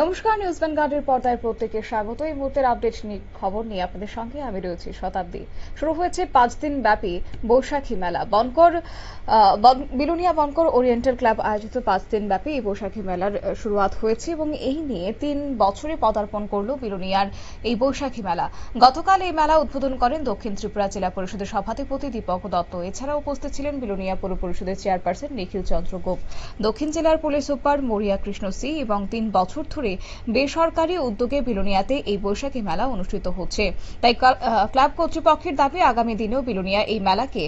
নমস্কার নিউজ ভ্যানগার্ডের পর্দায় প্রত্যেকে স্বাগত। এই মুহূর্তের আপডেট খবর নিয়ে আপনাদের সঙ্গে আমি রয়েছি শতাব্দী। শুরু হয়েছে পাঁচ দিন ব্যাপী বৈশাখী মেলা। বনকর বিলুনিয়া বনকর ওরিয়েন্টাল ক্লাব আয়োজিত পাঁচ দিন ব্যাপী এই বৈশাখী মেলার শুরুয়াত হয়েছে এবং এই নিয়ে তিন বছরে পদার্পণ করল বিলুনিয়ার এই বৈশাখী মেলা। গতকাল এই মেলা উদ্বোধন করেন দক্ষিণ ত্রিপুরা জেলা পরিষদের সভাধিপতি দীপক দত্ত। এছাড়াও উপস্থিত ছিলেন বিলুনিয়া পৌর পরিষদের চেয়ারপারসন নিখিল চন্দ্র গোপ। দক্ষিণ জেলার পুলিশ সুপার মরিয়া কৃষ্ণ সি এবং তিন বছর ধরে বেসরকারি উদ্যোগে বিলোনিয়াতে এই বৈশাখী মেলা অনুষ্ঠিত হচ্ছে। তাই ক্লাব কর্তৃপক্ষের দাবি, আগামী দিনেও বিলোনিয়া এই মেলাকে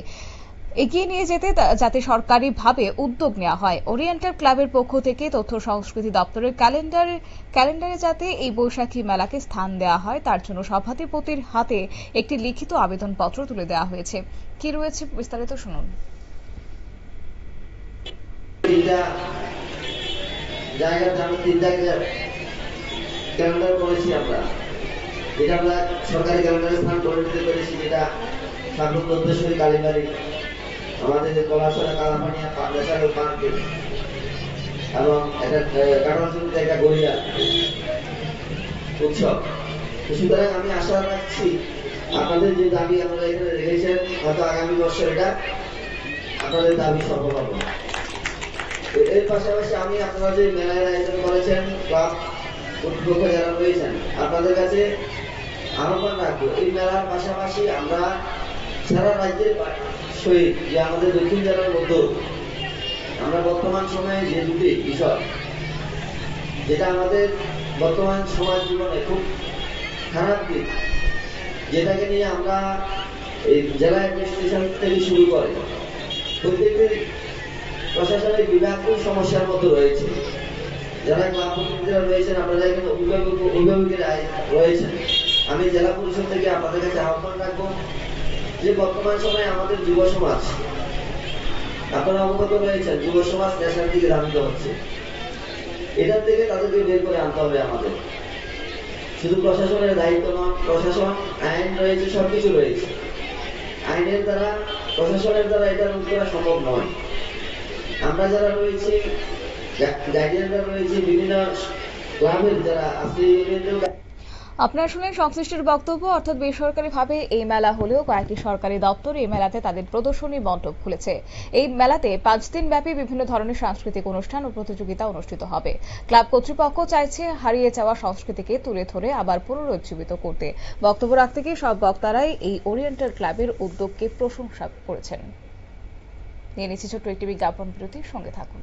এগিয়ে নিয়ে যেতে যাতে সরকারিভাবে উদ্যোগ নেওয়া হয়। ওরিয়েন্টাল ক্লাবের পক্ষ থেকে তথ্য সংস্কৃতি দপ্তরের ক্যালেন্ডারে ক্যালেন্ডারে যাতে এই বৈশাখী মেলাকে স্থান দেওয়া হয়, তার জন্য সভাধিপতির হাতে একটি লিখিত আবেদনপত্র তুলে দেওয়া হয়েছে। কি রয়েছে বিস্তারিত শুনুন। তিনটা। ক্যালেন্ডার করেছি আমরা। যেটা আমরা সরকারি ক্যালেন্ডারে স্থান করে দিতে পেরেছি, যেটা ঠাকুর দত্তেশ্বরী কালীবাড়ি। আমাদের যে কলাসরা কালাপানিয়া ন্যাশনাল পার্কে এবং এটা কাটারচুরিতে একটা গড়িয়া উৎসব। সুতরাং আমি আশা রাখছি, আপনাদের যে দাবি আপনারা এখানে রেখেছেন, হয়তো আগামী বছর এটা আপনাদের দাবি সফল হবে। এর পাশাপাশি আমি আপনারা যে মেলার আয়োজন করেছেন, ক্লাব যারা রয়েছেন, আপনাদের কাছে আহ্বান রাখব, এই মেলার পাশাপাশি আমরা সারা রাজ্যের সহিত যে আমাদের দক্ষিণ জেলার মধ্যে, আমরা বর্তমান সময়ে যে দুটি বিষয়, যেটা আমাদের বর্তমান সমাজ জীবনে খুব খারাপ দিক, যেটাকে নিয়ে আমরা এই জেলা অ্যাডমিনিস্ট্রেশন থেকে শুরু করে প্রত্যেকটি প্রশাসনিক বিভাগ সমস্যার মধ্যে রয়েছে। যারা ক্লাব রয়েছেন আপনারা এখানে অভিভাবক অভিভাবকেরা রয়েছেন আমি জেলা পরিষদ থেকে আপনাদের কাছে আহ্বান রাখব যে বর্তমান সময়ে আমাদের যুব সমাজ, আপনারা অবগত রয়েছেন, যুব সমাজ নেশার দিকে ধাবিত হচ্ছে। এটার থেকে তাদেরকে বের করে আনতে হবে আমাদের। শুধু প্রশাসনের দায়িত্ব নয়, প্রশাসন, আইন রয়েছে, সবকিছু রয়েছে। আইনের দ্বারা, প্রশাসনের দ্বারা এটা রোধ করা সম্ভব নয়। আমরা যারা রয়েছি আপনারা শুনলেন সংশ্লিষ্টের বক্তব্য। অর্থাৎ বেসরকারিভাবে এই মেলা হলেও কয়েকটি সরকারি দপ্তর এই মেলাতে তাদের প্রদর্শনী মণ্ডপ খুলেছে। এই মেলাতে পাঁচ দিন ব্যাপী বিভিন্ন ধরনের সাংস্কৃতিক অনুষ্ঠান ও প্রতিযোগিতা অনুষ্ঠিত হবে। ক্লাব কর্তৃপক্ষ চাইছে হারিয়ে যাওয়া সংস্কৃতিকে তুলে ধরে আবার পুনরুজ্জীবিত করতে। বক্তব্য রাখতে গিয়ে সব বক্তারাই এই ওরিয়েন্টাল ক্লাবের উদ্যোগকে প্রশংসা করেছেন। নিয়ে নিচ্ছি ছোট্ট একটি বিজ্ঞাপন বিরতির সঙ্গে থাকুন।